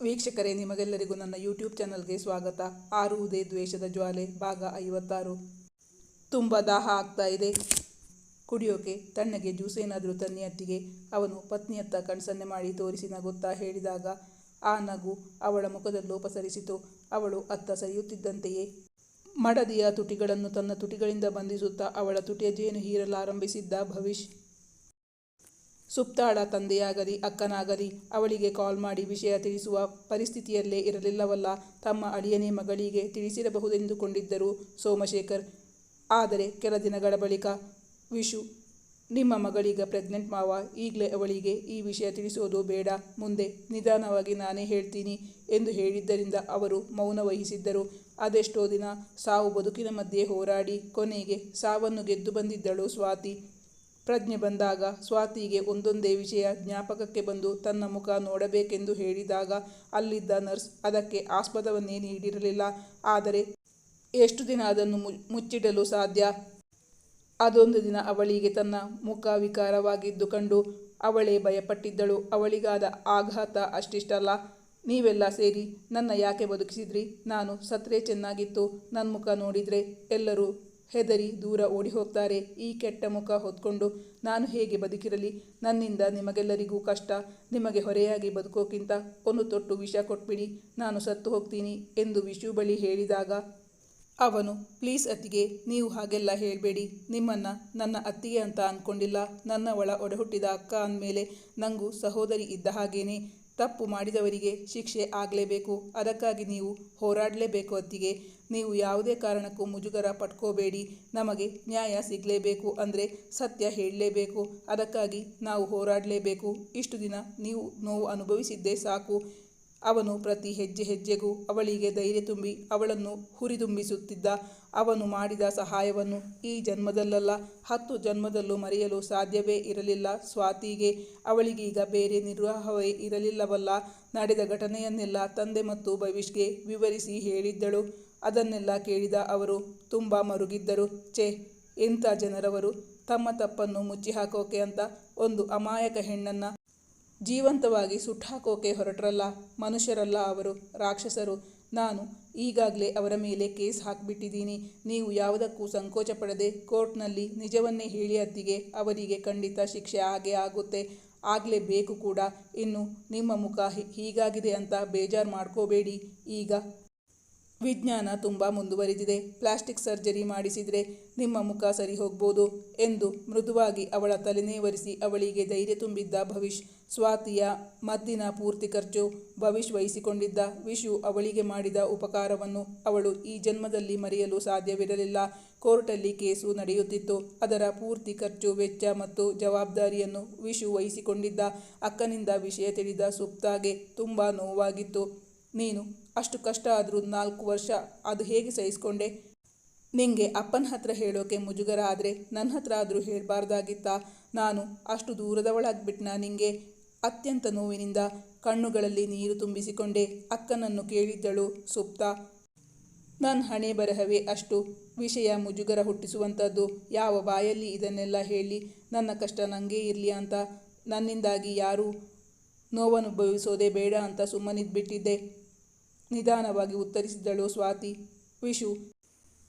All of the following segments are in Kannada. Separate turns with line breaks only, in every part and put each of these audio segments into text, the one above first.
ವೀಕ್ಷಕರೇ, ನಿಮಗೆಲ್ಲರಿಗೂ ನನ್ನ ಯೂಟ್ಯೂಬ್ ಚಾನಲ್ಗೆ ಸ್ವಾಗತ. ಆರುವುದೇ ದ್ವೇಷದ ಜ್ವಾಲೆ, ಭಾಗ ಐವತ್ತಾರು. ತುಂಬ ದಾಹ ಆಗ್ತಾ ಇದೆ. ಕುಡಿಯೋಕೆ ತಣ್ಣಗೆ ಜ್ಯೂಸ್ ಏನಾದರೂ ತನ್ನಿ ಅತ್ತಿಗೆ. ಅವನು ಪತ್ನಿಯತ್ತ ಕಣ್ಸನ್ನೆ ಮಾಡಿ ತೋರಿಸಿ ನಗುತ್ತಾ ಹೇಳಿದಾಗ, ಆ ನಗು ಅವಳ ಮುಖದಲ್ಲೂ ಪಸರಿಸಿತು ಅವಳು ಅತ್ತ ಸರಿಯುತ್ತಿದ್ದಂತೆಯೇ ಮಡದಿಯ ತುಟಿಗಳನ್ನು ತನ್ನ ತುಟಿಗಳಿಂದ ಬಂಧಿಸುತ್ತಾ ಅವಳ ತುಟಿಯ ಜೇನು ಹೀರಲಾರಂಭಿಸಿದ್ದ ಭವಿಷ್ ಸುಪ್ತಾಳ ತಂದೆಯಾಗಲಿ, ಅಕ್ಕನಾಗಲಿ ಅವಳಿಗೆ ಕಾಲ್ ಮಾಡಿ ವಿಷಯ ತಿಳಿಸುವ ಪರಿಸ್ಥಿತಿಯಲ್ಲೇ ಇರಲಿಲ್ಲವಲ್ಲ. ತಮ್ಮ ಅಳಿಯನೇ ಮಗಳಿಗೆ ತಿಳಿಸಿರಬಹುದೆಂದುಕೊಂಡಿದ್ದರು ಸೋಮಶೇಖರ್. ಆದರೆ ಕೆಲ ದಿನಗಳ ಬಳಿಕ, ವಿಶು, ನಿಮ್ಮ ಮಗಳೀಗ ಪ್ರೆಗ್ನೆಂಟ್ ಮಾವ, ಈಗಲೇ ಅವಳಿಗೆ ಈ ವಿಷಯ ತಿಳಿಸೋದು ಬೇಡ, ಮುಂದೆ ನಿಧಾನವಾಗಿ ನಾನೇ ಹೇಳ್ತೀನಿ ಎಂದು ಹೇಳಿದ್ದರಿಂದ ಅವರು ಮೌನ ವಹಿಸಿದ್ದರು. ಅದೆಷ್ಟೋ ದಿನ ಸಾವು ಬದುಕಿನ ಮಧ್ಯೆ ಹೋರಾಡಿ ಕೊನೆಗೆ ಸಾವನ್ನು ಗೆದ್ದು ಬಂದಿದ್ದಳು ಸ್ವಾತಿ. ಪ್ರಜ್ಞೆ ಬಂದಾಗ ಸ್ವಾತಿಗೆ ಒಂದೊಂದೇ ವಿಷಯ ಜ್ಞಾಪಕಕ್ಕೆ ಬಂದು ತನ್ನ ಮುಖ ನೋಡಬೇಕೆಂದು ಹೇಳಿದಾಗ ಅಲ್ಲಿದ್ದ ನರ್ಸ್ ಅದಕ್ಕೆ ಆಸ್ಪದವನ್ನೇ ನೀಡಿರಲಿಲ್ಲ. ಆದರೆ ಎಷ್ಟು ದಿನ ಅದನ್ನು ಮುಚ್ಚಿಡಲು ಸಾಧ್ಯ? ಅದೊಂದು ದಿನ ಅವಳಿಗೆ ತನ್ನ ಮುಖ ವಿಕಾರವಾಗಿದ್ದು ಕಂಡು ಅವಳೇ ಭಯಪಟ್ಟಿದ್ದಳು. ಅವಳಿಗಾದ ಆಘಾತ ಅಷ್ಟಿಷ್ಟಲ್ಲ. ನೀವೆಲ್ಲ ಸೇರಿ ನನ್ನ ಯಾಕೆ ಬದುಕಿಸಿದ್ರಿ? ನಾನು ಸತ್ರೆ ಚೆನ್ನಾಗಿತ್ತು. ನನ್ನ ಮುಖ ನೋಡಿದರೆ ಎಲ್ಲರೂ ಹೆದರಿ ದೂರ ಓಡಿ ಹೋಗ್ತಾರೆ ಈ ಕೆಟ್ಟ ಮುಖ ಹೊತ್ಕೊಂಡು ನಾನು ಹೇಗೆ ಬದುಕಿರಲಿ? ನನ್ನಿಂದ ನಿಮಗೆಲ್ಲರಿಗೂ ಕಷ್ಟ. ನಿಮಗೆ ಹೊರೆಯಾಗಿ ಬದುಕೋಕ್ಕಿಂತ ಒಂದು ತೊಟ್ಟು ವಿಷ ಕೊಟ್ಬಿಡಿ. ನಾನು ಸತ್ತು ಹೋಗ್ತೀನಿ ಎಂದು ವಿಷು ಬಳಿ ಹೇಳಿದಾಗ, ಅವನು, ಪ್ಲೀಸ್ ಅತ್ತಿಗೆ, ನೀವು ಹಾಗೆಲ್ಲ ಹೇಳಬೇಡಿ. ನಿಮ್ಮನ್ನು ನನ್ನ ಅತ್ತಿಗೆ ಅಂತ ಅಂದ್ಕೊಂಡಿಲ್ಲ ನನ್ನ ಒಳ ಒಡಹುಟ್ಟಿದ ಅಕ್ಕ ಅಂದಮೇಲೆ ನನಗೂ ಸಹೋದರಿ ಇದ್ದ ಹಾಗೇನೆ. ತಪ್ಪು ಮಾಡಿದವರಿಗೆ ಶಿಕ್ಷೆ ಆಗಲೇಬೇಕು. ಅದಕ್ಕಾಗಿ ನೀವು ಹೋರಾಡಲೇಬೇಕು ಅತ್ತಿಗೆ. ನೀವು ಯಾವುದೇ ಕಾರಣಕ್ಕೂ ಮುಜುಗರ ಪಟ್ಕೋಬೇಡಿ. ನಮಗೆ ನ್ಯಾಯ ಸಿಗಲೇಬೇಕು ಅಂದರೆ ಸತ್ಯ ಹೇಳಲೇಬೇಕು. ಅದಕ್ಕಾಗಿ ನಾವು ಹೋರಾಡಲೇಬೇಕು. ಇಷ್ಟು ದಿನ ನೀವು ನೋವು ಅನುಭವಿಸಿದ್ದೇ ಸಾಕು. ಅವನು ಪ್ರತಿ ಹೆಜ್ಜೆ ಹೆಜ್ಜೆಗೂ ಅವಳಿಗೆ ಧೈರ್ಯ ತುಂಬಿ ಅವಳನ್ನು ಹುರಿದುಂಬಿಸುತ್ತಿದ್ದ. ಅವನು ಮಾಡಿದ ಸಹಾಯವನ್ನು ಈ ಜನ್ಮದಲ್ಲಲ್ಲ, ಹತ್ತು ಜನ್ಮದಲ್ಲೂ ಮರೆಯಲು ಸಾಧ್ಯವೇ ಇರಲಿಲ್ಲ. ಸ್ವಾತಿಗೆ ಅವಳಿಗೀಗ ಬೇರೆ ನಿರ್ವಾಹವೇ ಇರಲಿಲ್ಲವಲ್ಲ. ನಡೆದ ಘಟನೆಯನ್ನೆಲ್ಲ ತಂದೆ ಮತ್ತು ಭವಿಷ್ಗೆ ವಿವರಿಸಿ ಹೇಳಿದ್ದಳು. ಅದನ್ನೆಲ್ಲ ಕೇಳಿದ ಅವರು ತುಂಬ ಮರುಗಿದ್ದರು. ಛೇ, ಎಂಥ ಜನರವರು. ತಮ್ಮ ತಪ್ಪನ್ನು ಮುಚ್ಚಿ ಹಾಕೋಕೆ ಅಂತ ಒಂದು ಅಮಾಯಕ ಹೆಣ್ಣನ್ನು ಜೀವಂತವಾಗಿ ಸುಟ್ಟಾಕೋಕೆ ಹೊರಟ್ರಲ್ಲ ಮನುಷ್ಯರಲ್ಲ ಅವರು, ರಾಕ್ಷಸರು. ನಾನು ಈಗಾಗಲೇ ಅವರ ಮೇಲೆ ಕೇಸ್ ಹಾಕಿಬಿಟ್ಟಿದ್ದೀನಿ. ನೀವು ಯಾವುದಕ್ಕೂ ಸಂಕೋಚ ಪಡದೆ ಕೋರ್ಟ್ನಲ್ಲಿ ನಿಜವನ್ನೇ ಹೇಳಿ ಅವರಿಗೆ ಖಂಡಿತ ಶಿಕ್ಷೆ ಹಾಗೆ ಆಗುತ್ತೆ. ಆಗಲೇಬೇಕು ಕೂಡ. ಇನ್ನು ನಿಮ್ಮ ಮುಖ ಹೀಗಾಗಿದೆ ಅಂತ ಬೇಜಾರು ಮಾಡ್ಕೋಬೇಡಿ. ಈಗ ವಿಜ್ಞಾನ ತುಂಬ ಮುಂದುವರಿದಿದೆ. ಪ್ಲಾಸ್ಟಿಕ್ ಸರ್ಜರಿ ಮಾಡಿಸಿದರೆ ನಿಮ್ಮ ಮುಖ ಸರಿ ಹೋಗ್ಬೋದು ಎಂದು ಮೃದುವಾಗಿ ಅವಳ ತಲೆನೇವರಿಸಿ ಅವಳಿಗೆ ಧೈರ್ಯ ತುಂಬಿದ್ದ ಭವಿಷ್, ಸ್ವಾತಿಯ ಮದ್ದಿನ ಪೂರ್ತಿ ಖರ್ಚು ಭವಿಷ್ ವಹಿಸಿಕೊಂಡಿದ್ದ ವಿಶು ಅವಳಿಗೆ ಮಾಡಿದ ಉಪಕಾರವನ್ನು ಅವಳು ಈ ಜನ್ಮದಲ್ಲಿ ಮರೆಯಲು ಸಾಧ್ಯವಿರಲಿಲ್ಲ. ಕೋರ್ಟಲ್ಲಿ ಕೇಸು ನಡೆಯುತ್ತಿತ್ತು. ಅದರ ಪೂರ್ತಿ ಖರ್ಚು ವೆಚ್ಚ ಮತ್ತು ಜವಾಬ್ದಾರಿಯನ್ನು ವಿಶು ವಹಿಸಿಕೊಂಡಿದ್ದ ಅಕ್ಕನಿಂದ ವಿಷಯ ತಿಳಿದ ಸುಪ್ತಾಗೆ ತುಂಬ ನೋವಾಗಿತ್ತು. ನೀನು ಅಷ್ಟು ಕಷ್ಟ ಆದರೂ ನಾಲ್ಕು ವರ್ಷ ಅದು ಹೇಗೆ ಸಹಿಸ್ಕೊಂಡೆ? ನಿಂಗೆ ಅಪ್ಪನ ಹತ್ರ ಹೇಳೋಕೆ ಮುಜುಗರ ಆದರೆ ನನ್ನ ಹತ್ರ ಆದರೂ ಹೇಳಬಾರ್ದಾಗಿತ್ತಾ? ನಾನು ಅಷ್ಟು ದೂರದವಳಾಗ್ಬಿಟ್ನಾ ನಿಂಗೆ? ಅತ್ಯಂತ ನೋವಿನಿಂದ ಕಣ್ಣುಗಳಲ್ಲಿ ನೀರು ತುಂಬಿಸಿಕೊಂಡೆ. ಅಕ್ಕನನ್ನು ಕೇಳಿದ್ದಳು ಸುಪ್ತ. ನನ್ನ ಹಣೆ ಬರಹವೇ ಅಷ್ಟು ವಿಷಯ ಮುಜುಗರ ಹುಟ್ಟಿಸುವಂಥದ್ದು ಯಾವ ಬಾಯಲ್ಲಿ ಇದನ್ನೆಲ್ಲ ಹೇಳಿ ನನ್ನ ಕಷ್ಟ ನನಗೆ ಇರಲಿ ಅಂತ ನನ್ನಿಂದಾಗಿ ಯಾರೂ ನೋವನ್ನುಭವಿಸೋದೇ ಬೇಡ ಅಂತ ಸುಮ್ಮನಿದ್ಬಿಟ್ಟಿದ್ದೆ. ನಿಧಾನವಾಗಿ ಉತ್ತರಿಸಿದಳು ಸ್ವಾತಿ. ವಿಶು,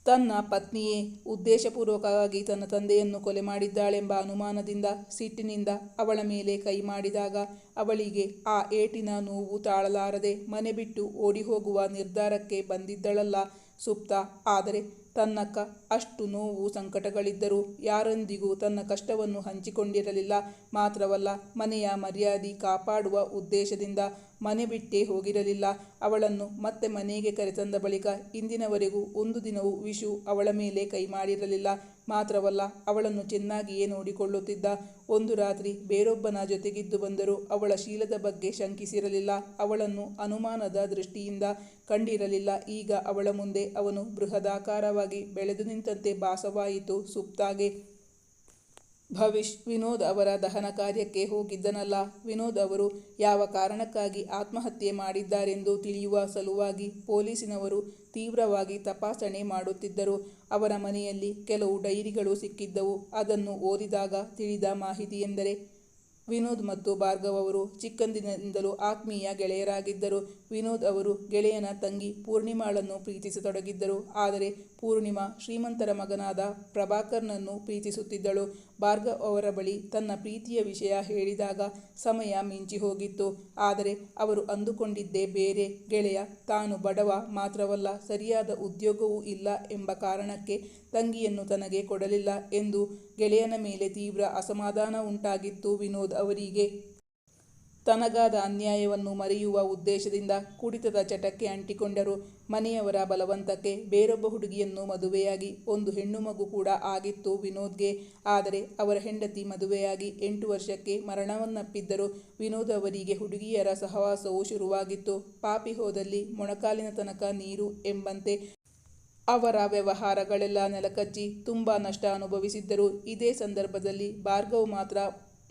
ತನ್ನ ಪತ್ನಿಯೇ ಉದ್ದೇಶಪೂರ್ವಕವಾಗಿ ತನ್ನ ತಂದೆಯನ್ನು ಕೊಲೆ ಮಾಡಿದ್ದಾಳೆಂಬ ಅನುಮಾನದಿಂದ ಸಿಟ್ಟಿನಿಂದ ಅವಳ ಮೇಲೆ ಕೈ ಮಾಡಿದಾಗ ಅವಳಿಗೆ ಆ ಏಟಿನ ನೋವು ತಾಳಲಾರದೆ ಮನೆ ಬಿಟ್ಟು ಓಡಿ ಹೋಗುವ ನಿರ್ಧಾರಕ್ಕೆ ಬಂದಿದ್ದಳಲ್ಲ ಸುಪ್ತ. ಆದರೆ ತನ್ನಕ್ಕ ಅಷ್ಟು ನೋವು ಸಂಕಟಗಳಿದ್ದರೂ ಯಾರೊಂದಿಗೂ ತನ್ನ ಕಷ್ಟವನ್ನು ಹಂಚಿಕೊಂಡಿರಲಿಲ್ಲ. ಮಾತ್ರವಲ್ಲ ಮನೆಯ ಮರ್ಯಾದೆ ಕಾಪಾಡುವ ಉದ್ದೇಶದಿಂದ ಮನೆ ಬಿಟ್ಟೇ ಹೋಗಿರಲಿಲ್ಲ. ಅವಳನ್ನು ಮತ್ತೆ ಮನೆಗೆ ಕರೆತಂದ ಬಳಿಕ ಇಂದಿನವರೆಗೂ ಒಂದು ದಿನವೂ ವಿಶು ಅವಳ ಮೇಲೆ ಕೈ ಮಾಡಿರಲಿಲ್ಲ. ಮಾತ್ರವಲ್ಲ, ಅವಳನ್ನು ಚೆನ್ನಾಗಿಯೇ ನೋಡಿಕೊಳ್ಳುತ್ತಿದ್ದ ಒಂದು ರಾತ್ರಿ ಬೇರೊಬ್ಬನ ಜೊತೆಗಿದ್ದು ಬಂದರೂ ಅವಳ ಶೀಲದ ಬಗ್ಗೆ ಶಂಕಿಸಿರಲಿಲ್ಲ. ಅವಳನ್ನು ಅನುಮಾನದ ದೃಷ್ಟಿಯಿಂದ ಕಂಡಿರಲಿಲ್ಲ. ಈಗ ಅವಳ ಮುಂದೆ ಅವನು ಬೃಹದಾಕಾರವಾಗಿ ಬೆಳೆದು ನಿಂತಂತೆ ಭಾಸವಾಯಿತು. ಸುಪ್ತಾಗೆ ಭವಿಷ್ ವಿನೋದ್ ಅವರ ದಹನ ಕಾರ್ಯಕ್ಕೆ ಹೋಗಿದ್ದನಲ್ಲ. ವಿನೋದ್ ಅವರು ಯಾವ ಕಾರಣಕ್ಕಾಗಿ ಆತ್ಮಹತ್ಯೆ ಮಾಡಿದ್ದಾರೆಂದು ತಿಳಿಯುವ ಸಲುವಾಗಿ ಪೊಲೀಸಿನವರು ತೀವ್ರವಾಗಿ ತಪಾಸಣೆ ಮಾಡುತ್ತಿದ್ದರು. ಅವರ ಮನೆಯಲ್ಲಿ ಕೆಲವು ಡೈರಿಗಳು ಸಿಕ್ಕಿದ್ದವು. ಅದನ್ನು ಓದಿದಾಗ ತಿಳಿದ ಮಾಹಿತಿ ಎಂದರೆ, ವಿನೋದ್ ಮತ್ತು ಭಾರ್ಗವ್ ಅವರು ಚಿಕ್ಕಂದಿನಿಂದಲೂ ಆತ್ಮೀಯ ಗೆಳೆಯರಾಗಿದ್ದರು. ವಿನೋದ್ ಅವರು ಗೆಳೆಯನ ತಂಗಿ ಪೂರ್ಣಿಮಾಳನ್ನು ಪ್ರೀತಿಸತೊಡಗಿದ್ದರು. ಆದರೆ ಪೂರ್ಣಿಮಾ ಶ್ರೀಮಂತರ ಮಗನಾದ ಪ್ರಭಾಕರ್ನನ್ನು ಪ್ರೀತಿಸುತ್ತಿದ್ದಳು. ಭಾರ್ಗವ್ ಅವರ ಬಳಿ ತನ್ನ ಪ್ರೀತಿಯ ವಿಷಯ ಹೇಳಿದಾಗ ಸಮಯ ಮಿಂಚಿ ಹೋಗಿತ್ತು. ಆದರೆ ಅವರು ಅಂದುಕೊಂಡಿದ್ದೇ ಬೇರೆ. ಗೆಳೆಯ, ತಾನು ಬಡವ ಮಾತ್ರವಲ್ಲ, ಸರಿಯಾದ ಉದ್ಯೋಗವೂ ಇಲ್ಲ ಎಂಬ ಕಾರಣಕ್ಕೆ ತಂಗಿಯನ್ನು ತನಗೆ ಕೊಡಲಿಲ್ಲ ಎಂದು ಗೆಳೆಯನ ಮೇಲೆ ತೀವ್ರ ಅಸಮಾಧಾನ ಉಂಟಾಗಿತ್ತು ವಿನೋದ್ ಅವರಿಗೆ. ತನಗಾದ ಅನ್ಯಾಯವನ್ನು ಮರೆಯುವ ಉದ್ದೇಶದಿಂದ ಕುಡಿತದ ಚಟಕ್ಕೆ ಅಂಟಿಕೊಂಡರು. ಮನೆಯವರ ಬಲವಂತಕ್ಕೆ ಬೇರೊಬ್ಬ ಹುಡುಗಿಯನ್ನು ಮದುವೆಯಾಗಿ, ಒಂದು ಹೆಣ್ಣು ಮಗು ಕೂಡ ಆಗಿತ್ತು ವಿನೋದ್ಗೆ. ಆದರೆ ಅವರ ಹೆಂಡತಿ ಮದುವೆಯಾಗಿ ಎಂಟು ವರ್ಷಕ್ಕೆ ಮರಣವನ್ನಪ್ಪಿದ್ದರು. ವಿನೋದ್ ಅವರಿಗೆ ಹುಡುಗಿಯರ ಸಹವಾಸವು ಶುರುವಾಗಿತ್ತು. ಪಾಪಿ ಹೋದಲ್ಲಿ ಮೊಣಕಾಲಿನ ತನಕ ನೀರು ಎಂಬಂತೆ ಅವರ ವ್ಯವಹಾರಗಳೆಲ್ಲ ನೆಲಕಚ್ಚಿ ತುಂಬ ನಷ್ಟ ಅನುಭವಿಸಿದ್ದರು. ಇದೇ ಸಂದರ್ಭದಲ್ಲಿ ಭಾರ್ಗವ್ ಮಾತ್ರ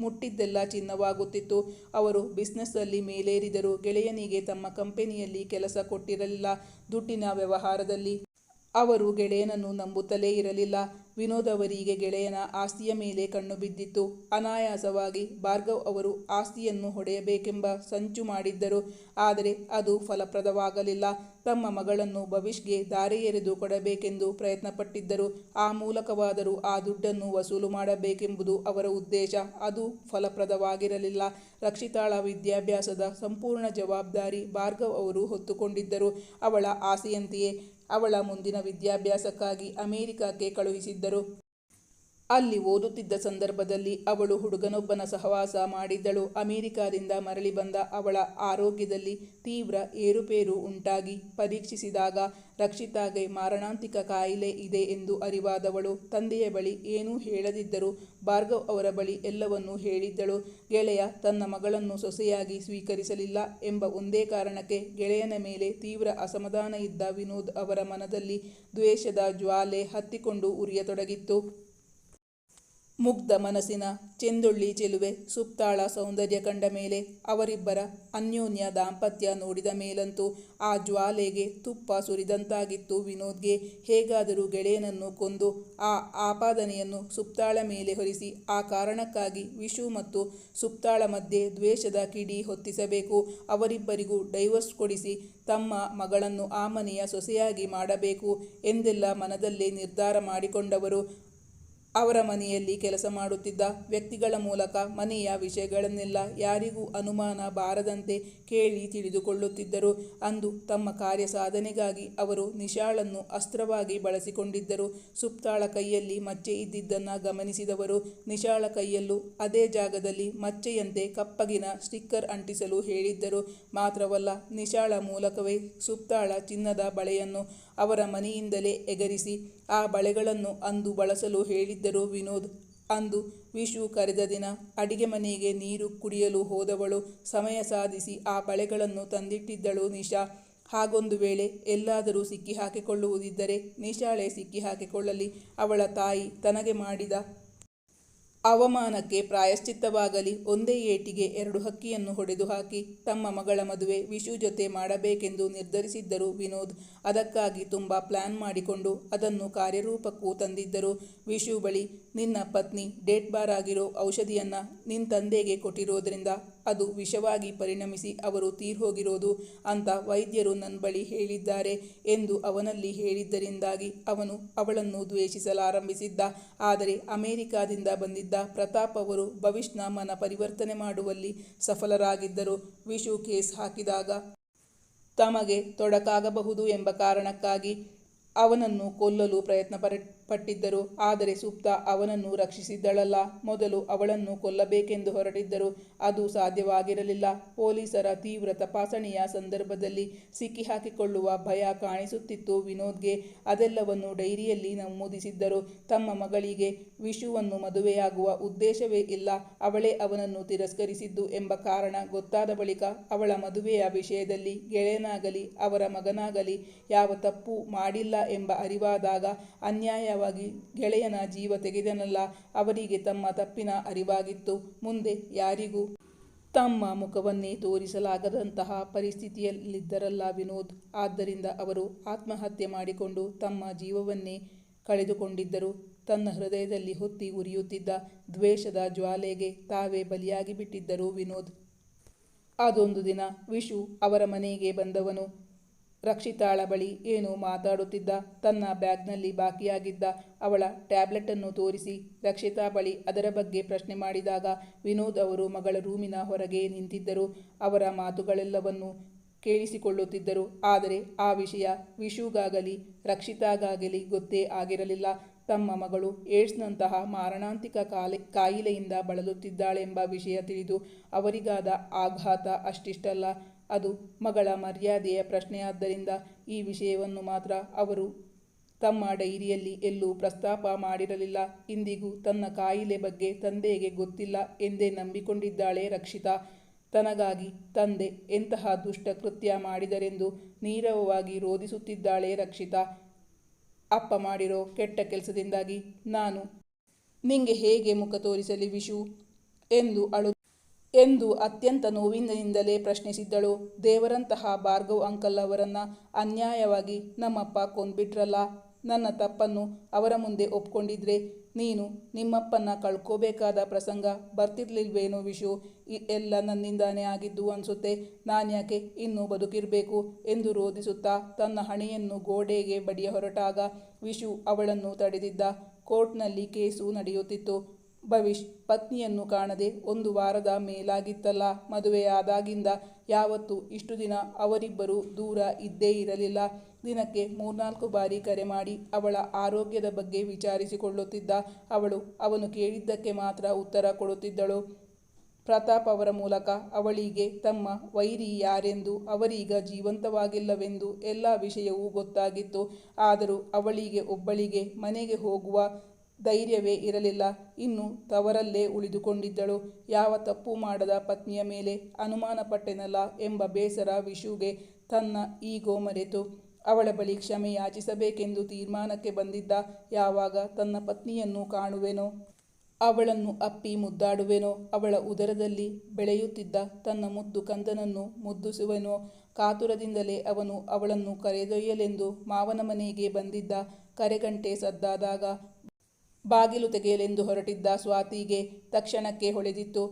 ಮುಟ್ಟಿದ್ದೆಲ್ಲ ಚಿನ್ನವಾಗುತ್ತಿತ್ತು. ಅವರು ಬಿಸ್ನೆಸ್ಸಲ್ಲಿ ಮೇಲೇರಿದರು ಗೆಳೆಯನಿಗೆ ತಮ್ಮ ಕಂಪೆನಿಯಲ್ಲಿ ಕೆಲಸ ಕೊಟ್ಟಿರಲಿಲ್ಲ. ದುಡ್ಡಿನ ವ್ಯವಹಾರದಲ್ಲಿ ಅವರು ಗೆಳೆಯನನ್ನು ನಂಬುತ್ತಲೇ ಇರಲಿಲ್ಲ. ವಿನೋದ್ ಅವರಿಗೆ ಗೆಳೆಯನ ಆಸ್ತಿಯ ಮೇಲೆ ಕಣ್ಣು ಬಿದ್ದಿತ್ತು. ಅನಾಯಾಸವಾಗಿ ಭಾರ್ಗವ್ ಅವರು ಆಸ್ತಿಯನ್ನು ಹೊಡೆಯಬೇಕೆಂಬ ಸಂಚು ಮಾಡಿದ್ದರು. ಆದರೆ ಅದು ಫಲಪ್ರದವಾಗಲಿಲ್ಲ. ತಮ್ಮ ಮಗಳನ್ನು ಭವಿಷ್ಗೆ ದಾರಿ ಎರೆದು ಕೊಡಬೇಕೆಂದು ಪ್ರಯತ್ನಪಟ್ಟಿದ್ದರು. ಆ ಮೂಲಕವಾದರೂ ಆ ದುಡ್ಡನ್ನು ವಸೂಲು ಮಾಡಬೇಕೆಂಬುದು ಅವರ ಉದ್ದೇಶ. ಅದು ಫಲಪ್ರದವಾಗಿರಲಿಲ್ಲ. ರಕ್ಷಿತಾಳ ವಿದ್ಯಾಭ್ಯಾಸದ ಸಂಪೂರ್ಣ ಜವಾಬ್ದಾರಿ ಭಾರ್ಗವ್ ಅವರು ಹೊತ್ತುಕೊಂಡಿದ್ದರು. ಅವಳ ಆಸೆಯಂತೆಯೇ ಅವಳ ಮುಂದಿನ ವಿದ್ಯಾಭ್ಯಾಸಕ್ಕಾಗಿ ಅಮೆರಿಕಕ್ಕೆ ಕಳುಹಿಸಿದ್ದರು. ಅಲ್ಲಿ ಓದುತ್ತಿದ್ದ ಸಂದರ್ಭದಲ್ಲಿ ಅವಳು ಹುಡುಗನೊಬ್ಬನ ಸಹವಾಸ ಮಾಡಿದ್ದಳು. ಅಮೆರಿಕಾದಿಂದ ಮರಳಿ ಬಂದ ಅವಳ ಆರೋಗ್ಯದಲ್ಲಿ ತೀವ್ರ ಏರುಪೇರು ಉಂಟಾಗಿ ಪರೀಕ್ಷಿಸಿದಾಗ ರಕ್ಷಿತಾಗೆ ಮಾರಣಾಂತಿಕ ಕಾಯಿಲೆ ಇದೆ ಎಂದು ಅರಿವಾದವಳು. ತಂದೆಯ ಬಳಿ ಏನೂ ಹೇಳದಿದ್ದರೂ ಭಾರ್ಗವ್ ಅವರ ಬಳಿ ಎಲ್ಲವನ್ನೂ ಹೇಳಿದ್ದಳು. ಗೆಳೆಯ ತನ್ನ ಮಗಳನ್ನು ಸೊಸೆಯಾಗಿ ಸ್ವೀಕರಿಸಲಿಲ್ಲ ಎಂಬ ಒಂದೇ ಕಾರಣಕ್ಕೆ ಗೆಳೆಯನ ಮೇಲೆ ತೀವ್ರ ಅಸಮಾಧಾನ ಇದ್ದ ವಿನೋದ್ ಅವರ ಮನದಲ್ಲಿ ದ್ವೇಷದ ಜ್ವಾಲೆ ಹತ್ತಿಕೊಂಡು ಉರಿಯತೊಡಗಿತ್ತು. ಮುಗ್ಧ ಮನಸ್ಸಿನ ಚೆಂದುಳ್ಳಿ ಚೆಲುವೆ ಸುಪ್ತಾಳ ಸೌಂದರ್ಯ ಕಂಡ ಮೇಲೆ ಅವರಿಬ್ಬರ ಅನ್ಯೋನ್ಯ ದಾಂಪತ್ಯ ನೋಡಿದ ಮೇಲಂತೂ ಆ ಜ್ವಾಲೆಗೆ ತುಪ್ಪ ಸುರಿದಂತಾಗಿತ್ತು ವಿನೋದ್ಗೆ. ಹೇಗಾದರೂ ಗೆಳೆಯನನ್ನು ಕೊಂದು ಆ ಆಪಾದನೆಯನ್ನು ಸುಪ್ತಾಳ ಮೇಲೆ ಹೊರಿಸಿ ಆ ಕಾರಣಕ್ಕಾಗಿ ವಿಶು ಮತ್ತು ಸುಪ್ತಾಳ ಮಧ್ಯೆ ದ್ವೇಷದ ಕಿಡಿ ಹೊತ್ತಿಸಬೇಕು. ಅವರಿಬ್ಬರಿಗೂ ಡೈವರ್ಸ್ ಕೊಡಿಸಿ ತಮ್ಮ ಮಗಳನ್ನು ಆ ಮನೆಯ ಸೊಸೆಯಾಗಿ ಮಾಡಬೇಕು ಎಂದೆಲ್ಲ ಮನದಲ್ಲೇ ನಿರ್ಧಾರ ಮಾಡಿಕೊಂಡವರು. ಅವರ ಮನೆಯಲ್ಲಿ ಕೆಲಸ ಮಾಡುತ್ತಿದ್ದ ವ್ಯಕ್ತಿಗಳ ಮೂಲಕ ಮನೆಯ ವಿಷಯಗಳನ್ನೆಲ್ಲ ಯಾರಿಗೂ ಅನುಮಾನ ಬಾರದಂತೆ ಕೇಳಿ ತಿಳಿದುಕೊಳ್ಳುತ್ತಿದ್ದರು. ಅಂದು ತಮ್ಮ ಕಾರ್ಯ ಸಾಧನೆಗಾಗಿ ಅವರು ನಿಶಾಳನ್ನು ಅಸ್ತ್ರವಾಗಿ ಬಳಸಿಕೊಂಡಿದ್ದರು. ಸುಪ್ತಾಳ ಕೈಯಲ್ಲಿ ಮಚ್ಚೆ ಇದ್ದಿದ್ದನ್ನು ಗಮನಿಸಿದವರು ನಿಶಾಳ ಕೈಯಲ್ಲೂ ಅದೇ ಜಾಗದಲ್ಲಿ ಮಚ್ಚೆಯಂತೆ ಕಪ್ಪಗಿನ ಸ್ಟಿಕ್ಕರ್ ಅಂಟಿಸಲು ಹೇಳಿದ್ದರು. ಮಾತ್ರವಲ್ಲ, ನಿಶಾಳ ಮೂಲಕವೇ ಸುಪ್ತಾಳ ಚಿನ್ನದ ಬಳೆಯನ್ನು ಅವರ ಮನೆಯಿಂದಲೇ ಎಗರಿಸಿ, ಆ ಬಳೆಗಳನ್ನು ಅಂದು ಬಳಸಲು ಹೇಳಿದ್ದರು ವಿನೋದ್. ಅಂದು ವಿಶು ಕರೆದ ದಿನ ಅಡಿಗೆ ಮನೆಗೆ ನೀರು ಕುಡಿಯಲು ಹೋದವಳು ಸಮಯ ಸಾಧಿಸಿ ಆ ಬಳೆಗಳನ್ನು ತಂದಿಟ್ಟಿದ್ದಳು ನಿಶಾ. ಹಾಗೊಂದು ವೇಳೆ ಎಲ್ಲಾದರೂ ಸಿಕ್ಕಿ ಹಾಕಿಕೊಳ್ಳುವುದಿದ್ದರೆ ನಿಶಾಳೆ ಸಿಕ್ಕಿ ಹಾಕಿಕೊಳ್ಳಲಿ ಅವಳ ತಾಯಿ ತನಗೆ ಮಾಡಿದ ಅವಮಾನಕ್ಕೆ ಪ್ರಾಯಶ್ಚಿತ್ತವಾಗಲಿ, ಒಂದೇ ಏಟಿಗೆ ಎರಡು ಹಕ್ಕಿಯನ್ನು ಹೊಡೆದು ಹಾಕಿ ತಮ್ಮ ಮಗಳ ಮದುವೆ ವಿಶು ಜೊತೆ ಮಾಡಬೇಕೆಂದು ನಿರ್ಧರಿಸಿದ್ದರು ವಿನೋದ್. ಅದಕ್ಕಾಗಿ ತುಂಬ ಪ್ಲಾನ್ ಮಾಡಿಕೊಂಡು ಅದನ್ನು ಕಾರ್ಯರೂಪಕ್ಕೂ ತಂದಿದ್ದರು. ವಿಶು ಬಳಿ, ನಿನ್ನ ಪತ್ನಿ ಡೇಟ್ ಬಾರ್ ಆಗಿರೋ ಔಷಧಿಯನ್ನು ನಿನ್ನ ತಂದೆಗೆ ಕೊಟ್ಟಿರೋದ್ರಿಂದ ಅದು ವಿಷವಾಗಿ ಪರಿಣಮಿಸಿ ಅವರು ತೀರ್ಹೋಗಿರೋದು ಅಂತ ವೈದ್ಯರು ನನ್ನ ಬಳಿ ಹೇಳಿದ್ದಾರೆ ಎಂದು ಅವನಲ್ಲಿ ಹೇಳಿದ್ದರಿಂದಾಗಿ ಅವನು ಅವಳನ್ನು ದ್ವೇಷಿಸಲಾರಂಭಿಸಿದ್ದ. ಆದರೆ ಅಮೆರಿಕಾದಿಂದ ಬಂದಿದ್ದ ಪ್ರತಾಪ್ ಅವರು ಭವಿಷ್ಣ ಮನ ಪರಿವರ್ತನೆ ಮಾಡುವಲ್ಲಿ ಸಫಲರಾಗಿದ್ದರು. ವಿಷು ಕೇಸ್ ಹಾಕಿದಾಗ ತಮಗೆ ತೊಡಕಾಗಬಹುದು ಎಂಬ ಕಾರಣಕ್ಕಾಗಿ ಅವನನ್ನು ಕೊಲ್ಲಲು ಪ್ರಯತ್ನ ಪಟ್ಟಿದ್ದರು. ಆದರೆ ಸುಪ್ತ ಅವನನ್ನು ರಕ್ಷಿಸಿದ್ದಳಲ್ಲ. ಮೊದಲು ಅವಳನ್ನು ಕೊಲ್ಲಬೇಕೆಂದು ಹೊರಟಿದ್ದರು. ಅದು ಸಾಧ್ಯವಾಗಿರಲಿಲ್ಲ. ಪೊಲೀಸರ ತೀವ್ರ ತಪಾಸಣೆಯ ಸಂದರ್ಭದಲ್ಲಿ ಸಿಕ್ಕಿಹಾಕಿಕೊಳ್ಳುವ ಭಯ ಕಾಣಿಸುತ್ತಿತ್ತು ವಿನೋದ್ಗೆ. ಅದೆಲ್ಲವನ್ನು ಡೈರಿಯಲ್ಲಿ ನಮೂದಿಸಿದ್ದರು. ತಮ್ಮ ಮಗಳಿಗೆ ವಿಶುವನ್ನು ಮದುವೆಯಾಗುವ ಉದ್ದೇಶವೇ ಇಲ್ಲ. ಅವಳೇ ಅವನನ್ನು ತಿರಸ್ಕರಿಸಿದ್ದು ಎಂಬ ಕಾರಣ ಗೊತ್ತಾದ ಬಳಿಕ ಅವಳ ಮದುವೆಯ ವಿಷಯದಲ್ಲಿ ಗೆಳೆಯನಾಗಲಿ, ಅವರ ಮಗನಾಗಲಿ ಯಾವ ತಪ್ಪು ಮಾಡಿಲ್ಲ ಎಂಬ ಅರಿವಾದಾಗ ಅನ್ಯಾಯವಾಗಿ ಗೆಳೆಯನ ಜೀವ ತೆಗೆದನಲ್ಲ, ಅವರಿಗೆ ತಮ್ಮ ತಪ್ಪಿನ ಅರಿವಾಗಿತ್ತು. ಮುಂದೆ ಯಾರಿಗೂ ತಮ್ಮ ಮುಖವನ್ನೇ ತೋರಿಸಲಾಗದಂತಹ ಪರಿಸ್ಥಿತಿಯಲ್ಲಿದ್ದರಲ್ಲ ವಿನೋದ್. ಆದ್ದರಿಂದ ಅವರು ಆತ್ಮಹತ್ಯೆ ಮಾಡಿಕೊಂಡು ತಮ್ಮ ಜೀವವನ್ನೇ ಕಳೆದುಕೊಂಡಿದ್ದರು. ತನ್ನ ಹೃದಯದಲ್ಲಿ ಹೊತ್ತಿ ಉರಿಯುತ್ತಿದ್ದ ದ್ವೇಷದ ಜ್ವಾಲೆಗೆ ತಾವೇ ಬಲಿಯಾಗಿ ಬಿಟ್ಟಿದ್ದರು ವಿನೋದ್. ಅದೊಂದು ದಿನ ವಿಶು ಅವರ ಮನೆಗೆ ಬಂದವನು. ರಕ್ಷಿತಾಳ ಬಳಿ ಏನೋ ಮಾತಾಡುತ್ತಿದ್ದ. ತನ್ನ ಬ್ಯಾಗ್ನಲ್ಲಿ ಬಾಕಿಯಾಗಿದ್ದ ಅವಳ ಟ್ಯಾಬ್ಲೆಟನ್ನು ತೋರಿಸಿ ರಕ್ಷಿತಾ ಬಳಿ ಅದರ ಬಗ್ಗೆ ಪ್ರಶ್ನೆ ಮಾಡಿದಾಗ ವಿನೋದ್ ಅವರು ಮಗಳ ರೂಮಿನ ಹೊರಗೆ ನಿಂತಿದ್ದರು. ಅವರ ಮಾತುಗಳೆಲ್ಲವನ್ನು ಕೇಳಿಸಿಕೊಳ್ಳುತ್ತಿದ್ದರು. ಆದರೆ ಆ ವಿಷಯ ವಿಶುಗಾಗಲಿ, ರಕ್ಷಿತಾಗಾಗಲಿ ಗೊತ್ತೇ ಆಗಿರಲಿಲ್ಲ. ತಮ್ಮ ಮಗಳು ಏಡ್ಸ್ನಂತಹ ಮಾರಣಾಂತಿಕ ಕಾಲೆ, ಕಾಯಿಲೆಯಿಂದ ಬಳಲುತ್ತಿದ್ದಾಳೆಂಬ ವಿಷಯ ತಿಳಿದು ಅವರಿಗಾದ ಆಘಾತ ಅಷ್ಟಿಷ್ಟಲ್ಲ. ಅದು ಮಗಳ ಮರ್ಯಾದೆಯ ಪ್ರಶ್ನೆಯಾದ್ದರಿಂದ ಈ ವಿಷಯವನ್ನು ಮಾತ್ರ ಅವರು ತಮ್ಮ ಡೈರಿಯಲ್ಲಿ ಎಲ್ಲೂ ಪ್ರಸ್ತಾಪ ಮಾಡಿರಲಿಲ್ಲ. ಇಂದಿಗೂ ತನ್ನ ಕಾಯಿಲೆ ಬಗ್ಗೆ ತಂದೆಗೆ ಗೊತ್ತಿಲ್ಲ ಎಂದೇ ನಂಬಿಕೊಂಡಿದ್ದಾಳೆ ರಕ್ಷಿತಾ. ತನಗಾಗಿ ತಂದೆ ಎಂತಹ ದುಷ್ಟ ಕೃತ್ಯ ಮಾಡಿದರೆಂದು ನೀರವವಾಗಿ ರೋಧಿಸುತ್ತಿದ್ದಾಳೆ ರಕ್ಷಿತಾ. ಅಪ್ಪ ಮಾಡಿರೋ ಕೆಟ್ಟ ಕೆಲಸದಿಂದಾಗಿ ನಾನು ನಿಂಗೆ ಹೇಗೆ ಮುಖ ತೋರಿಸಲಿ ವಿಶು? ಎಂದು ಅಳು. ಎಂದು ಅತ್ಯಂತ ನೋವಿನಿಂದಲೇ ಪ್ರಶ್ನಿಸಿದ್ದಳು. ದೇವರಂತಹ ಭಾರ್ಗವ್ ಅಂಕಲ್ ಅವರನ್ನು ಅನ್ಯಾಯವಾಗಿ ನಮ್ಮಪ್ಪ ಕೊಂದ್ಬಿಟ್ರಲ್ಲ, ನನ್ನ ತಪ್ಪನ್ನು ಅವರ ಮುಂದೆ ಒಪ್ಕೊಂಡಿದ್ರೆ ನೀನು ನಿಮ್ಮಪ್ಪನ್ನ ಕಳ್ಕೋಬೇಕಾದ ಪ್ರಸಂಗ ಬರ್ತಿರ್ಲಿಲ್ವೇನೋ ವಿಶು? ಎಲ್ಲ ನನ್ನಿಂದಾನೇ ಆಗಿದ್ದು ಅನಿಸುತ್ತೆ. ನಾನ್ಯಾಕೆ ಇನ್ನೂ ಬದುಕಿರಬೇಕು ಎಂದು ರೋಧಿಸುತ್ತಾ ತನ್ನ ಹಣೆಯನ್ನು ಗೋಡೆಗೆ ಬಡಿಯ ಹೊರಟಾಗ ವಿಶು ಅವಳನ್ನು ತಡೆದಿದ್ದ. ಕೋರ್ಟ್ನಲ್ಲಿ ಕೇಸು ನಡೆಯುತ್ತಿತ್ತು. ಭವಿಷ್ ಪತ್ನಿಯನ್ನು ಕಾಣದೆ ಒಂದು ವಾರದ ಮೇಲಾಗಿತ್ತಲ್ಲ. ಮದುವೆಯಾದಾಗಿಂದ ಯಾವತ್ತೂ ಇಷ್ಟು ದಿನ ಅವರಿಬ್ಬರು ದೂರ ಇದ್ದೇ ಇರಲಿಲ್ಲ. ದಿನಕ್ಕೆ ಮೂರ್ನಾಲ್ಕು ಬಾರಿ ಕರೆ ಮಾಡಿ ಅವಳ ಆರೋಗ್ಯದ ಬಗ್ಗೆ ವಿಚಾರಿಸಿಕೊಳ್ಳುತ್ತಿದ್ದ ಅವಳು ಅವನು ಕೇಳಿದ್ದಕ್ಕೆ ಮಾತ್ರ ಉತ್ತರ ಕೊಡುತ್ತಿದ್ದಳು. ಪ್ರತಾಪ್ ಅವರ ಮೂಲಕ ಅವಳಿಗೆ ತಮ್ಮ ವೈರಿ ಯಾರೆಂದು ಅವರೀಗ ಜೀವಂತವಾಗಿಲ್ಲವೆಂದು ಎಲ್ಲ ವಿಷಯವೂ ಗೊತ್ತಾಗಿತ್ತು. ಆದರೂ ಅವಳಿಗೆ ಒಬ್ಬಳಿಗೆ ಮನೆಗೆ ಹೋಗುವ ಧೈರ್ಯವೇ ಇರಲಿಲ್ಲ. ಇನ್ನು ತವರಲ್ಲೇ ಉಳಿದುಕೊಂಡಿದ್ದಳು. ಯಾವ ತಪ್ಪು ಮಾಡದ ಪತ್ನಿಯ ಮೇಲೆ ಅನುಮಾನ ಪಟ್ಟೆನಲ್ಲ ಎಂಬ ಬೇಸರ ವಿಷುಗೆ ತನ್ನ ಈಗೋ ಮರೆತು. ಅವಳ ಬಳಿ ಕ್ಷಮೆ ಯಾಚಿಸಬೇಕೆಂದು ತೀರ್ಮಾನಕ್ಕೆ ಬಂದಿದ್ದ ಯಾವಾಗ ತನ್ನ ಪತ್ನಿಯನ್ನು ಕಾಣುವೆನೋ? ಅವಳನ್ನು ಅಪ್ಪಿ ಮುದ್ದಾಡುವೆನೋ, ಅವಳ ಉದರದಲ್ಲಿ ಬೆಳೆಯುತ್ತಿದ್ದ ತನ್ನ ಮುದ್ದು ಕಂದನನ್ನು ಮುದ್ದಿಸುವೆನೋ, ಕಾತುರದಿಂದಲೇ ಅವನು ಅವಳನ್ನು ಕರೆದೊಯ್ಯಲೆಂದು ಮಾವನ ಮನೆಗೆ ಬಂದಿದ್ದ ಕರೆಗಂಟೆ ಸದ್ದಾದಾಗ ಬಾಗಿಲು ತೆಗೆಯಲೆಂದು ಹೊರಟಿದ್ದ ಸ್ವಾತಿಗೆ ತಕ್ಷಣಕ್ಕೆ ಹೊಳೆದಿತ್ತು.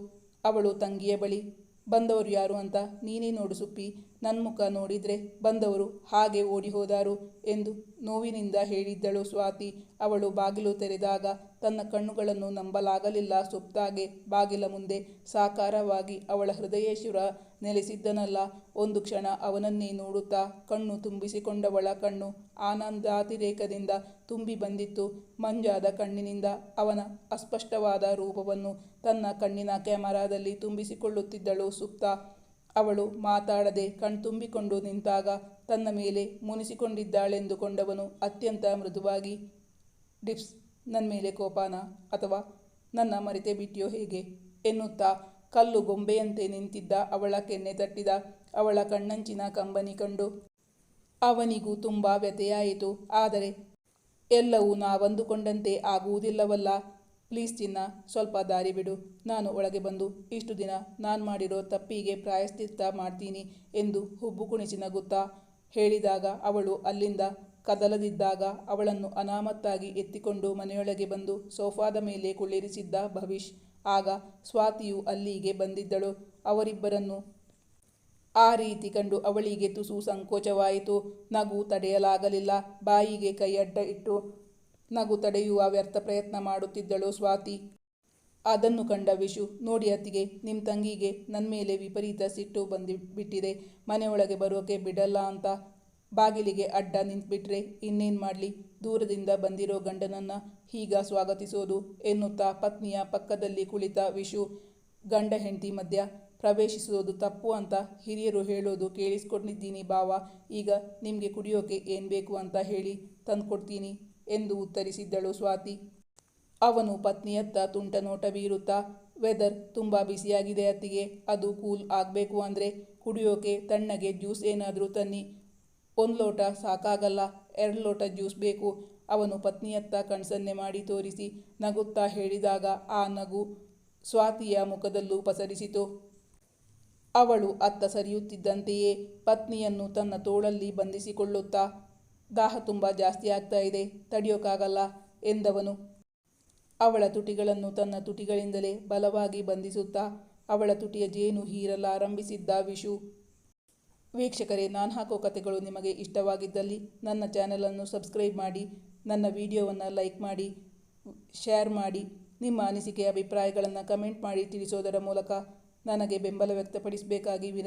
ಅವಳು ತಂಗಿಯ ಬಳಿ ಬಂದವರು ಯಾರು ಅಂತ ನೀನೇ ನೋಡು ಸುಪ್ಪಿ ನನ್ನ ಮುಖ ನೋಡಿದ್ರೆ ಬಂದವರು ಹಾಗೆ ಓಡಿ ಹೋದಾರು ಎಂದು ನೋವಿನಿಂದ ಹೇಳಿದ್ದಳು ಸ್ವಾತಿ. ಅವಳು ಬಾಗಿಲು ತೆರೆದಾಗ ತನ್ನ ಕಣ್ಣುಗಳನ್ನು ನಂಬಲಾಗಲಿಲ್ಲ ಸುಪ್ತಾಗೆ ಬಾಗಿಲ ಮುಂದೆ ಸಾಕಾರವಾಗಿ ಅವಳ ಹೃದಯೇಶ್ವರ ನೆಲೆಸಿದ್ದನಲ್ಲ. ಒಂದು ಕ್ಷಣ ಅವನನ್ನೇ ನೋಡುತ್ತಾ ಕಣ್ಣು ತುಂಬಿಸಿಕೊಂಡವಳ ಕಣ್ಣು ಆನಂದಾತಿರೇಕದಿಂದ ತುಂಬಿ ಬಂದಿತ್ತು. ಮಂಜಾದ ಕಣ್ಣಿನಿಂದ ಅವನ ಅಸ್ಪಷ್ಟವಾದ ರೂಪವನ್ನು ತನ್ನ ಕಣ್ಣಿನ ಕ್ಯಾಮರಾದಲ್ಲಿ ತುಂಬಿಸಿಕೊಳ್ಳುತ್ತಿದ್ದಳು ಸುಪ್ತ. ಅವಳು ಮಾತಾಡದೆ ಕಣ್ತುಂಬಿಕೊಂಡು ನಿಂತಾಗ ತನ್ನ ಮೇಲೆ ಮುನಿಸಿಕೊಂಡಿದ್ದಾಳೆಂದುಕೊಂಡವನು ಅತ್ಯಂತ ಮೃದುವಾಗಿ, ಡಿಪ್ಸ್ ನನ್ನ ಮೇಲೆ ಕೋಪಾನ? ಅಥವಾ ನನ್ನ ಮರೆತೆ ಬಿಟ್ಟಿಯೋ ಹೇಗೆ? ಎನ್ನುತ್ತಾ ಕಲ್ಲು ಗೊಂಬೆಯಂತೆ ನಿಂತಿದ್ದ ಅವಳ ಕೆನ್ನೆ ತಟ್ಟಿದ ಅವಳ ಕಣ್ಣಂಚಿನ ಕಂಬನಿ ಕಂಡು. ಅವನಿಗೂ ತುಂಬ ವ್ಯಥೆಯಾಯಿತು. ಆದರೆ ಎಲ್ಲವೂ ನಾವಂದುಕೊಂಡಂತೆ ಆಗುವುದಿಲ್ಲವಲ್ಲ. ಪ್ಲೀಸ್ ಚಿನ್ನ, ಸ್ವಲ್ಪ ದಾರಿ ಬಿಡು. ನಾನು ಒಳಗೆ ಬಂದು ಇಷ್ಟು ದಿನ ನಾನು ಮಾಡಿರೋ ತಪ್ಪಿಗೆ ಪ್ರಾಯಶ್ಚಿತ್ತ ಮಾಡ್ತೀನಿ ಎಂದು ಹುಬ್ಬು ಕುಣಿಸಿ ನಗುತ್ತಾ ಹೇಳಿದಾಗ ಅವಳು ಅಲ್ಲಿಂದ ಕದಲದಿದ್ದಾಗ ಅವಳನ್ನು ಅನಾಮತ್ತಾಗಿ ಎತ್ತಿಕೊಂಡು ಮನೆಯೊಳಗೆ ಬಂದು ಸೋಫಾದ ಮೇಲೆ ಕುಳ್ಳಿರಿಸಿದ್ದ ಭವಿಷ್ ಆಗ ಸ್ವಾತಿಯು ಅಲ್ಲಿಗೆ ಬಂದಿದ್ದಳು. ಅವರಿಬ್ಬರನ್ನು ಆ ರೀತಿ ಕಂಡು ಅವಳಿಗೆ ತುಸು ಸಂಕೋಚವಾಯಿತು. ನಗು ತಡೆಯಲಾಗಲಿಲ್ಲ. ಬಾಯಿಗೆ ಕೈ ಅಡ್ಡ ಇಟ್ಟು ನಗು ತಡೆಯುವ ವ್ಯರ್ಥ ಪ್ರಯತ್ನ ಮಾಡುತ್ತಿದ್ದಳು ಸ್ವಾತಿ. ಅದನ್ನು ಕಂಡ ವಿಶು, ನೋಡಿ ಅತ್ತಿಗೆ ನಿಮ್ಮ ತಂಗಿಗೆ ನನ್ನ ಮೇಲೆ ವಿಪರೀತ ಸಿಟ್ಟು ಬಂದು, ಬಿಟ್ಟಿದೆ. ಮನೆಯೊಳಗೆ ಬರೋಕೆ ಬಿಡಲ್ಲ ಅಂತ ಬಾಗಿಲಿಗೆ ಅಡ್ಡ ನಿಂತ್ಬಿಟ್ರೆ, ಇನ್ನೇನು ಮಾಡಲಿ? ದೂರದಿಂದ ಬಂದಿರೋ ಗಂಡನನ್ನು ಹೀಗ ಸ್ವಾಗತಿಸೋದು ಎನ್ನುತ್ತಾ ಪತ್ನಿಯ ಪಕ್ಕದಲ್ಲಿ ಕುಳಿತ ವಿಶು, ಗಂಡ ಹೆಂಡತಿ ಮಧ್ಯ ಪ್ರವೇಶಿಸೋದು ತಪ್ಪು ಅಂತ ಹಿರಿಯರು ಹೇಳೋದು ಕೇಳಿಸ್ಕೊಂಡಿದ್ದೀನಿ ಬಾವ ಈಗ ನಿಮಗೆ ಕುಡಿಯೋಕೆ ಏನು ಬೇಕು ಅಂತ ಹೇಳಿ ತಂದುಕೊಡ್ತೀನಿ ಎಂದು ಉತ್ತರಿಸಿದ್ದಳು ಸ್ವಾತಿ. ಅವನು ಪತ್ನಿಯತ್ತ ತುಂಟ ನೋಟ ಬೀರುತ್ತಾ, ವೆದರ್ ತುಂಬ ಬಿಸಿಯಾಗಿದೆ ಅತ್ತಿಗೆ, ಅದು ಕೂಲ್ ಆಗಬೇಕು ಅಂದರೆ ಕುಡಿಯೋಕೆ ತಣ್ಣಗೆ ಜ್ಯೂಸ್ ಏನಾದರೂ ತನ್ನಿ. ಒಂದು ಲೋಟ ಸಾಕಾಗಲ್ಲ, ಎರಡು ಲೋಟ ಜ್ಯೂಸ್ ಬೇಕು. ಅವನು ಪತ್ನಿಯತ್ತ ಕಣ್ಸನ್ನೆ ಮಾಡಿ ತೋರಿಸಿ ನಗುತ್ತಾ ಹೇಳಿದಾಗ ಆ ನಗು ಸ್ವಾತಿಯ ಮುಖದಲ್ಲೂ ಪಸರಿಸಿತು. ಅವಳು ಅತ್ತ ಸರಿಯುತ್ತಿದ್ದಂತೆಯೇ ಪತ್ನಿಯನ್ನು ತನ್ನ ತೋಳಲ್ಲಿ ಬಂಧಿಸಿಕೊಳ್ಳುತ್ತಾ, ದಾಹ ತುಂಬ ಜಾಸ್ತಿ ಆಗ್ತಾ ಇದೆ ತಡೆಯೋಕ್ಕಾಗಲ್ಲ ಎಂದವನು. ಅವಳ ತುಟಿಗಳನ್ನು ತನ್ನ ತುಟಿಗಳಿಂದಲೇ ಬಲವಾಗಿ ಬಂಧಿಸುತ್ತಾ, ಅವಳ ತುಟಿಯ ಜೇನು ಹೀರಲಾರಂಭಿಸಿದ್ದ ವಿಶು ವೀಕ್ಷಕರೇ, ನಾನು ಹಾಕೋ ಕಥೆಗಳು ನಿಮಗೆ ಇಷ್ಟವಾಗಿದ್ದಲ್ಲಿ ನನ್ನ ಚಾನಲನ್ನು ಸಬ್ಸ್ಕ್ರೈಬ್ ಮಾಡಿ, ನನ್ನ ವಿಡಿಯೋವನ್ನು ಲೈಕ್ ಮಾಡಿ, ಶೇರ್ ಮಾಡಿ, ನಿಮ್ಮ ಅನಿಸಿಕೆ, ಅಭಿಪ್ರಾಯಗಳನ್ನು ಕಮೆಂಟ್ ಮಾಡಿ ತಿಳಿಸೋದರ ಮೂಲಕ ನನಗೆ ಬೆಂಬಲ ವ್ಯಕ್ತಪಡಿಸಬೇಕಾಗಿ ವಿನಂತಿ